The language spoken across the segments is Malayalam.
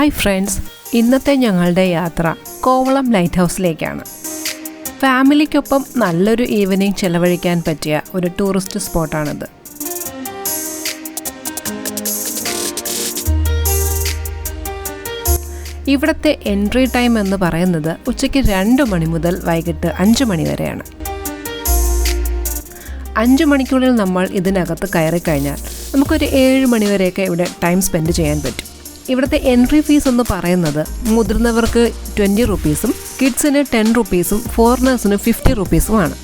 ഹായ് ഫ്രണ്ട്സ് ഇന്നത്തെ ഞങ്ങളുടെ യാത്ര കോവളം ലൈറ്റ് ഹൗസിലേക്കാണ് ഫാമിലിക്കൊപ്പം നല്ലൊരു ഈവനിങ് ചെലവഴിക്കാൻ പറ്റിയ ഒരു ടൂറിസ്റ്റ് സ്പോട്ടാണിത് ഇവിടുത്തെ എൻട്രി ടൈം എന്ന് പറയുന്നത് ഉച്ചയ്ക്ക് രണ്ട് മണി മുതൽ വൈകിട്ട് അഞ്ച് മണി വരെയാണ്. അഞ്ച് മണിക്കുള്ളിൽ നമ്മൾ ഇതിനകത്ത് കയറി കഴിഞ്ഞാൽ നമുക്കൊരു ഏഴ് മണിവരെയൊക്കെ ഇവിടെ ടൈം സ്പെൻഡ് ചെയ്യാൻ പറ്റും. ഇവിടുത്തെ എൻട്രി ഫീസ് എന്ന് പറയുന്നത് മുതിർന്നവർക്ക് ട്വന്റി റുപ്പീസും കിഡ്സിന് ടെൻ റുപ്പീസും ഫോറിനേഴ്സിന് ഫിഫ്റ്റി റുപ്പീസുമാണ്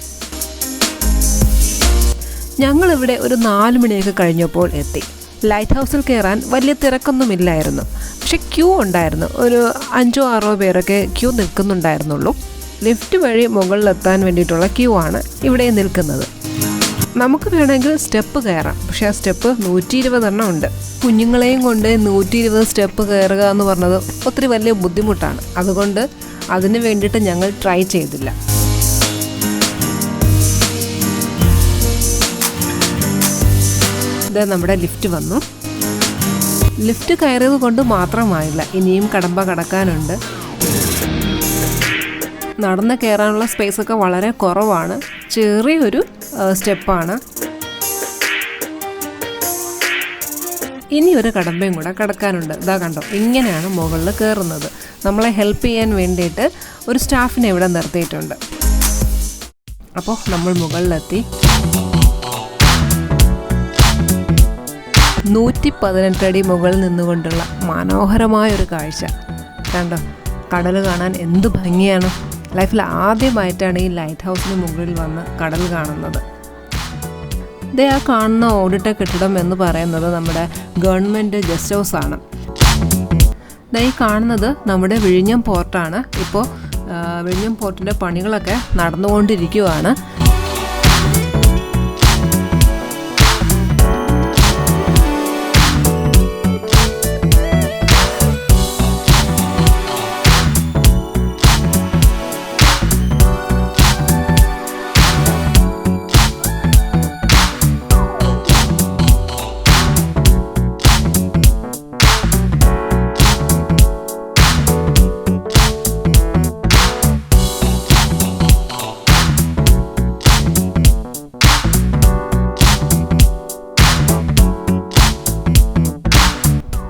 ഞങ്ങളിവിടെ ഒരു നാല് മണിയൊക്കെ കഴിഞ്ഞപ്പോൾ എത്തി. ലൈറ്റ് ഹൗസിൽ കയറാൻ വലിയ തിരക്കൊന്നുമില്ലായിരുന്നു. പക്ഷെ ക്യൂ ഉണ്ടായിരുന്നു. ഒരു അഞ്ചോ ആറോ പേരൊക്കെ ക്യൂ നിൽക്കുന്നുണ്ടായിരുന്നുള്ളൂ. ലിഫ്റ്റ് വഴി മുകളിലെത്താൻ വേണ്ടിയിട്ടുള്ള ക്യൂ ആണ് ഇവിടെ നിൽക്കുന്നത്. നമുക്ക് വേണമെങ്കിൽ സ്റ്റെപ്പ് കയറാം. പക്ഷേ ആ സ്റ്റെപ്പ് നൂറ്റി ഇരുപതെണ്ണം ഉണ്ട്. കുഞ്ഞുങ്ങളെയും കൊണ്ട് നൂറ്റി ഇരുപത് സ്റ്റെപ്പ് കയറുക എന്ന് പറഞ്ഞത് ഒത്തിരി വലിയ ബുദ്ധിമുട്ടാണ്. അതുകൊണ്ട് അതിന് വേണ്ടിയിട്ട് ഞങ്ങൾ ട്രൈ ചെയ്തില്ല. ഇത് നമ്മുടെ ലിഫ്റ്റ് വന്നു. ലിഫ്റ്റ് കയറിയത് കൊണ്ട് മാത്രമായില്ല ഇനിയും കടമ്പ കടക്കാനുണ്ട്. നടന്ന് കയറാനുള്ള സ്പേസ് ഒക്കെ വളരെ കുറവാണ്. ചെറിയൊരു സ്റ്റെപ്പാണ്. ഇനി ഒരു കടമ്പയും കൂടെ കടക്കാനുണ്ട്. ഇതാ കണ്ടോ ഇങ്ങനെയാണ് മുകളിൽ കയറുന്നത്. നമ്മളെ ഹെൽപ്പ് ചെയ്യാൻ വേണ്ടിയിട്ട് ഒരു സ്റ്റാഫിനെ ഇവിടെ നിർത്തിയിട്ടുണ്ട്. അപ്പോൾ നമ്മൾ മുകളിലെത്തി. നൂറ്റി പതിനെട്ടടി മുകളിൽ നിന്നുകൊണ്ടുള്ള മനോഹരമായ ഒരു കാഴ്ച. കണ്ടോ കടൽ കാണാൻ എന്ത് ഭംഗിയാണ്. ലൈഫിൽ ആദ്യമായിട്ടാണ് ഈ ലൈറ്റ് ഹൗസിന് മുകളിൽ വന്ന് കടൽ കാണുന്നത്. ഇതേ ആ കാണുന്ന ഓടിട്ട കെട്ടിടം എന്ന് പറയുന്നത് നമ്മുടെ ഗവൺമെന്റ് ഗസ്റ്റ് ഹൗസ് ആണ്. ഈ കാണുന്നത് നമ്മുടെ വിഴിഞ്ഞം പോർട്ടാണ്. ഇപ്പോൾ വിഴിഞ്ഞം പോർട്ടിന്റെ പണികളൊക്കെ നടന്നുകൊണ്ടിരിക്കുകയാണ്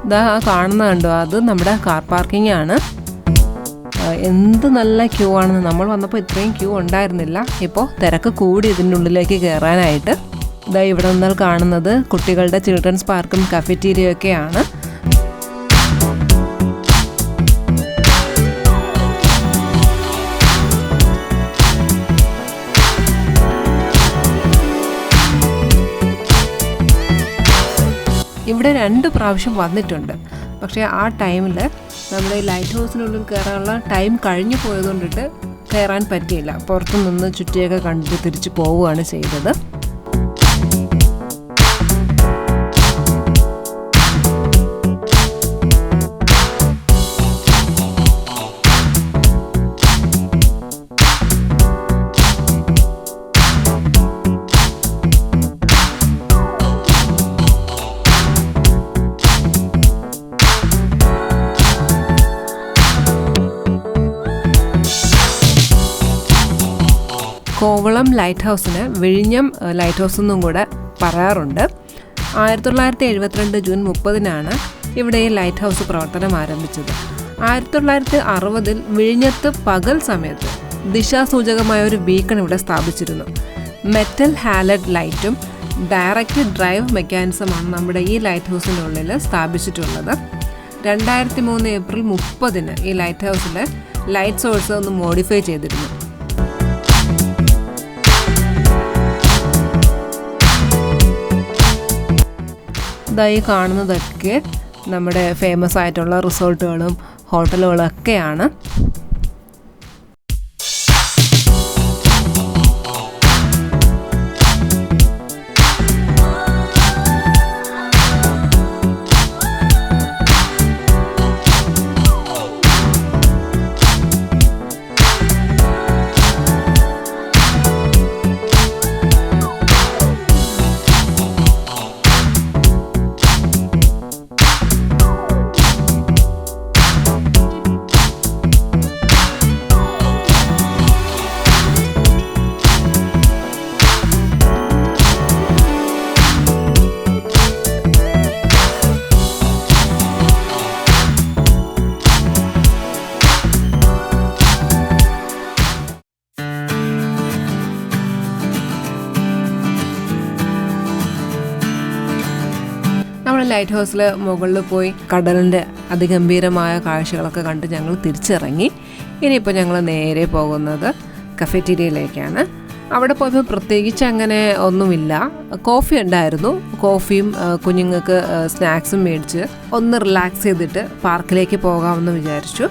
ഇതാ കാണുന്ന കണ്ടോ? അത് നമ്മുടെ കാർ പാർക്കിംഗ് ആണ്. എന്ത് നല്ല ക്യൂ ആണെന്ന്. നമ്മൾ വന്നപ്പോൾ ഇത്രയും ക്യൂ ഉണ്ടായിരുന്നില്ല. ഇപ്പോൾ തിരക്ക് കൂടി ഇതിന്റെ ഉള്ളിലേക്ക് കയറാനായിട്ട് ഇതാ ഇവിടെ നിന്നാൽ കാണുന്നത് കുട്ടികളുടെ ചിൽഡ്രൻസ് പാർക്കും കഫറ്റീരിയയും ഇവിടെ രണ്ട് പ്രാവശ്യം വന്നിട്ടുണ്ട്. പക്ഷേ ആ ടൈമിൽ നമ്മുടെ ലൈറ്റ് ഹൗസിനുള്ളിൽ കയറാനുള്ള ടൈം കഴിഞ്ഞു പോയതുകൊണ്ടിട്ട് കയറാൻ പറ്റിയില്ല. പുറത്തു നിന്ന് ചുറ്റിയൊക്കെ കണ്ടിട്ട് തിരിച്ചു പോവുകയാണ് ചെയ്തത്. കോവളം ലൈറ്റ് ഹൗസിന് വിഴിഞ്ഞം ലൈറ്റ് ഹൗസ് എന്നും കൂടെ പറയാറുണ്ട്. ആയിരത്തി തൊള്ളായിരത്തി എഴുപത്തിരണ്ട് ജൂൺ മുപ്പതിനാണ് ഇവിടെ ഈ ലൈറ്റ് ഹൗസ് പ്രവർത്തനം ആരംഭിച്ചത്. ആയിരത്തി തൊള്ളായിരത്തി അറുപതിൽ വിഴിഞ്ഞത്ത് പകൽ സമയത്ത് ദിശാസൂചകമായ ഒരു ബീക്കൺ ഇവിടെ സ്ഥാപിച്ചിരുന്നു. മെറ്റൽ ഹാലഡ് ലൈറ്റും ഡയറക്റ്റ് ഡ്രൈവ് മെക്കാനിസമാണ് നമ്മുടെ ഈ ലൈറ്റ് ഹൗസിനുള്ളിൽ സ്ഥാപിച്ചിട്ടുള്ളത്. രണ്ടായിരത്തി മൂന്ന് ഏപ്രിൽ മുപ്പതിന് ഈ ലൈറ്റ് ഹൗസിലെ ലൈറ്റ് സോഴ്സ് ഒന്ന് മോഡിഫൈ ചെയ്തിരുന്നു. ഇതായി കാണുന്നതൊക്കെ നമ്മുടെ ഫേമസ് ആയിട്ടുള്ള റിസോർട്ടുകളും ഹോട്ടലുകളും ലൈറ്റ് ഹൗസിൽ മുകളിൽ പോയി കടലിന്റെ അതിഗംഭീരമായ കാഴ്ചകളൊക്കെ കണ്ട് ഞങ്ങൾ തിരിച്ചിറങ്ങി. ഇനിയിപ്പോൾ ഞങ്ങൾ നേരെ പോകുന്നത് കഫറ്റീരിയയിലേക്കാണ്. അവിടെ പോയപ്പോൾ പ്രത്യേകിച്ച് അങ്ങനെ ഒന്നുമില്ല. കോഫി ഉണ്ടായിരുന്നു. കോഫിയും കുഞ്ഞുങ്ങൾക്ക് സ്നാക്സും മേടിച്ച് ഒന്ന് റിലാക്സ് ചെയ്തിട്ട് പാർക്കിലേക്ക് പോകാമെന്ന് വിചാരിച്ചു.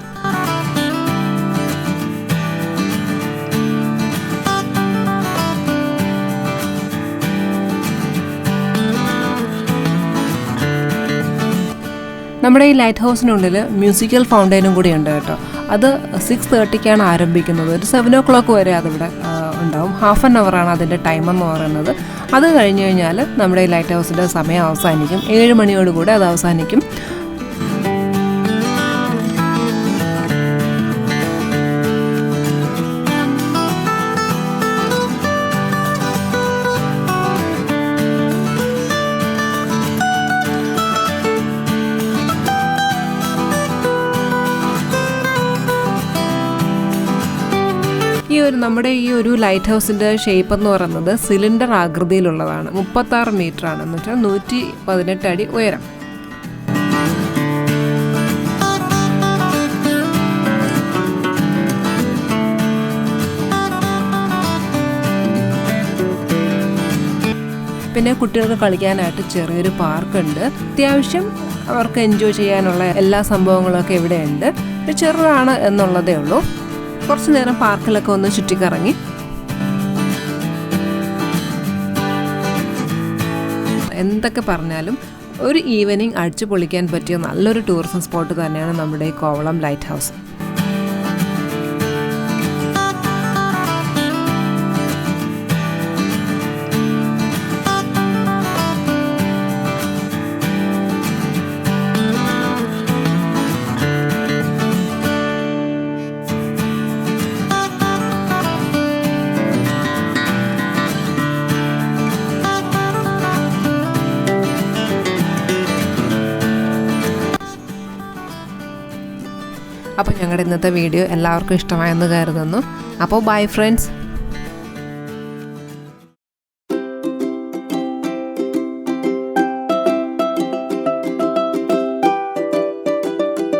നമ്മുടെ ഈ ലൈറ്റ് ഹൗസിനുള്ളിൽ മ്യൂസിക്കൽ ഫൗണ്ടൈനും കൂടി ഉണ്ട് കേട്ടോ. അത് സിക്സ് തേർട്ടിക്കാണ് ആരംഭിക്കുന്നത്. ഒരു സെവൻ ഓ ക്ലോക്ക് വരെ അതിവിടെ ഉണ്ടാവും. ഹാഫ് ആൻ അവറാണ് അതിന്റെ ടൈം എന്ന് പറയുന്നത്. അത് കഴിഞ്ഞ് കഴിഞ്ഞാൽ നമ്മുടെ ഈ ലൈറ്റ് ഹൗസിന്റെ സമയം അവസാനിക്കും. ഏഴ് മണിയോടുകൂടി അത് അവസാനിക്കും. ഒരു നമ്മുടെ ഈ ഒരു ലൈറ്റ് ഹൗസിന്റെ ഷേപ്പ് എന്ന് പറയുന്നത് സിലിണ്ടർ ആകൃതിയിലുള്ളതാണ്. മുപ്പത്താറ് മീറ്റർ ആണ് എന്ന് വെച്ചാൽ നൂറ്റി പതിനെട്ട് അടി ഉയരം. പിന്നെ കുട്ടികൾക്ക് കളിക്കാനായിട്ട് ചെറിയൊരു പാർക്കുണ്ട്. അത്യാവശ്യം അവർക്ക് എൻജോയ് ചെയ്യാനുള്ള എല്ലാ സംഭവങ്ങളൊക്കെ ഇവിടെയുണ്ട്. ഉണ്ട് ചെറുതാണ് എന്നുള്ളതേ ഉള്ളൂ. കുറച്ച് നേരം പാർക്കിലൊക്കെ ഒന്ന് ചുറ്റിക്കറങ്ങി. എന്തൊക്കെ പറഞ്ഞാലും ഒരു ഈവനിങ് അടിച്ചു പൊളിക്കാൻ പറ്റിയ നല്ലൊരു ടൂറിസം സ്പോട്ട് തന്നെയാണ് നമ്മുടെ ഈ കോവളം ലൈറ്റ് ഹൗസ് അപ്പോൾ ഞങ്ങളുടെ ഇന്നത്തെ വീഡിയോ എല്ലാവർക്കും ഇഷ്ടമായെന്ന് കരുതുന്നു. അപ്പോൾ ബൈ ഫ്രണ്ട്സ്.